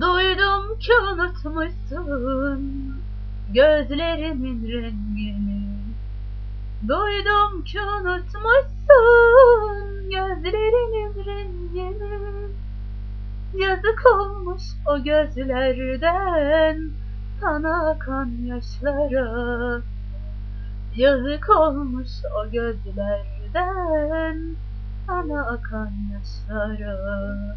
Duydum ki unutmuşsun gözlerimin rengini. Duydum ki unutmuşsun gözlerinin rengini. Yazık olmuş o gözlerden sana akan yaşlara. Yazık olmuş o gözlerden sana akan yaşlara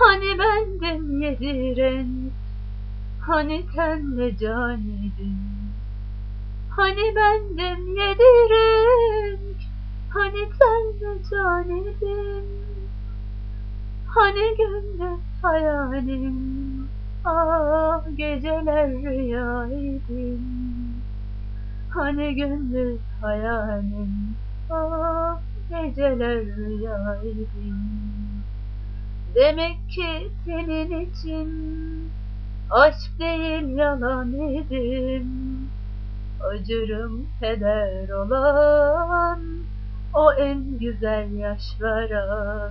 Hani bendim yedi renk Hani tenle can idin Hani bendim yedi renk Hani tenle can idin Hani gündüz hayalim? Ah geceler rüyaydın Hani gündüz hayalim? Ah geceler rüyaydın Demek ki senin için Aşk değil yalan idim Acırım heder olan O en güzel yaşlara.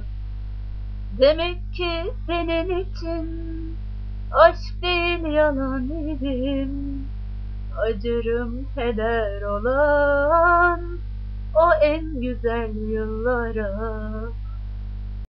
Demek ki senin için Aşk değil yalan idim Acırım heder olan O en güzel yıllara